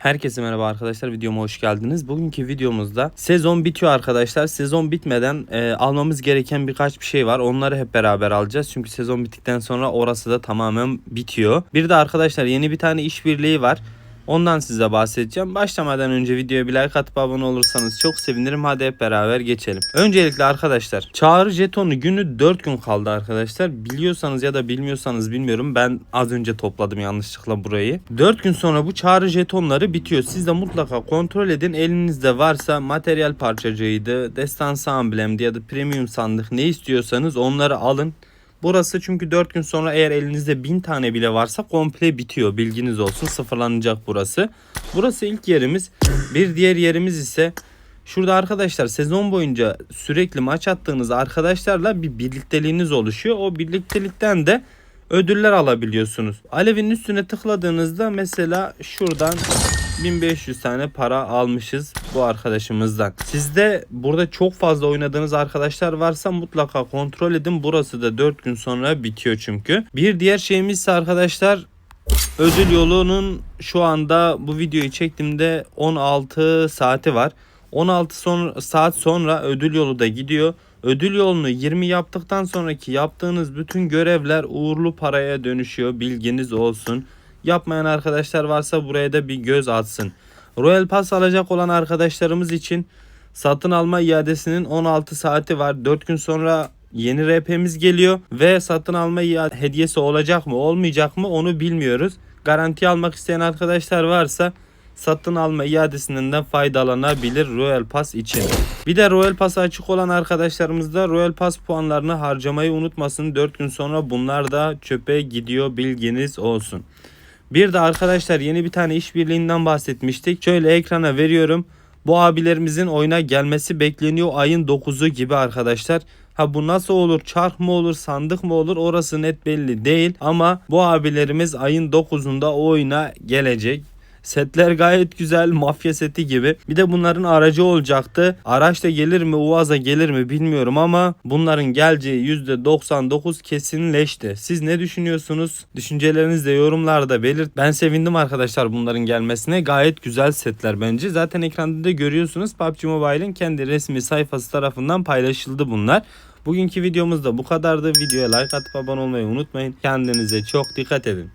Herkese merhaba arkadaşlar videoma hoş geldiniz. Bugünkü videomuzda sezon bitiyor arkadaşlar. Sezon bitmeden e, almamız gereken birkaç bir şey var. Onları hep beraber alacağız. Çünkü sezon bittikten sonra orası da tamamen bitiyor. Bir de arkadaşlar yeni bir tane işbirliği var. Ondan size bahsedeceğim. Başlamadan önce videoya bir like atıp abone olursanız çok sevinirim. Hadi hep beraber geçelim. Öncelikle arkadaşlar çağrı jetonu günü 4 gün kaldı arkadaşlar. Biliyorsanız ya da bilmiyorsanız bilmiyorum. Ben az önce topladım yanlışlıkla burayı. 4 gün sonra bu çağrı jetonları bitiyor. Siz de mutlaka kontrol edin. Elinizde varsa materyal parçacığıydı, destansı amblemdi ya da premium sandık ne istiyorsanız onları alın. Burası çünkü 4 gün sonra eğer elinizde 1000 tane bile varsa komple bitiyor. Bilginiz olsun sıfırlanacak burası. Burası ilk yerimiz. Bir diğer yerimiz ise şurada arkadaşlar sezon boyunca sürekli maç attığınız arkadaşlarla bir birlikteliğiniz oluşuyor. O birliktelikten de ödüller alabiliyorsunuz. Alevin üstüne tıkladığınızda mesela şuradan 1500 tane para almışız bu arkadaşımızdan. Sizde burada çok fazla oynadığınız arkadaşlar varsa mutlaka kontrol edin. Burası da 4 gün sonra bitiyor çünkü. Bir diğer şeyimiz ise arkadaşlar ödül yolunun şu anda bu videoyu çektiğimde 16 saati var. 16 son, saat sonra ödül yolu da gidiyor. Ödül yolunu 20 yaptıktan sonraki yaptığınız bütün görevler uğurlu paraya dönüşüyor. Bilginiz olsun. Yapmayan arkadaşlar varsa buraya da bir göz atsın. Royal Pass alacak olan arkadaşlarımız için satın alma iadesinin 16 saati var. 4 gün sonra yeni RP'miz geliyor ve satın alma hediyesi olacak mı olmayacak mı onu bilmiyoruz. Garanti almak isteyen arkadaşlar varsa satın alma iadesinden de faydalanabilir Royal Pass için. Bir de Royal Pass açık olan arkadaşlarımız da Royal Pass puanlarını harcamayı unutmasın. 4 gün sonra bunlar da çöpe gidiyor bilginiz olsun. Bir de arkadaşlar yeni bir tane işbirliğinden bahsetmiştik. Şöyle ekrana veriyorum. Bu abilerimizin oyuna gelmesi bekleniyor ayın 9'u gibi arkadaşlar. Ha bu nasıl olur? Çark mı olur? Sandık mı olur? Orası net belli değil. Ama bu abilerimiz ayın 9'unda oyuna gelecek. Setler gayet güzel mafya seti gibi. Bir de bunların aracı olacaktı. Araç da gelir mi Uaz'a gelir mi bilmiyorum ama bunların geleceği %99 kesinleşti. Siz ne düşünüyorsunuz? Düşüncelerinizi de yorumlarda belirt. Ben sevindim arkadaşlar bunların gelmesine. Gayet güzel setler bence. Zaten ekranda da görüyorsunuz PUBG Mobile'in kendi resmi sayfası tarafından paylaşıldı bunlar. Bugünkü videomuz da bu kadardı. Videoya like atıp abone olmayı unutmayın. Kendinize çok dikkat edin.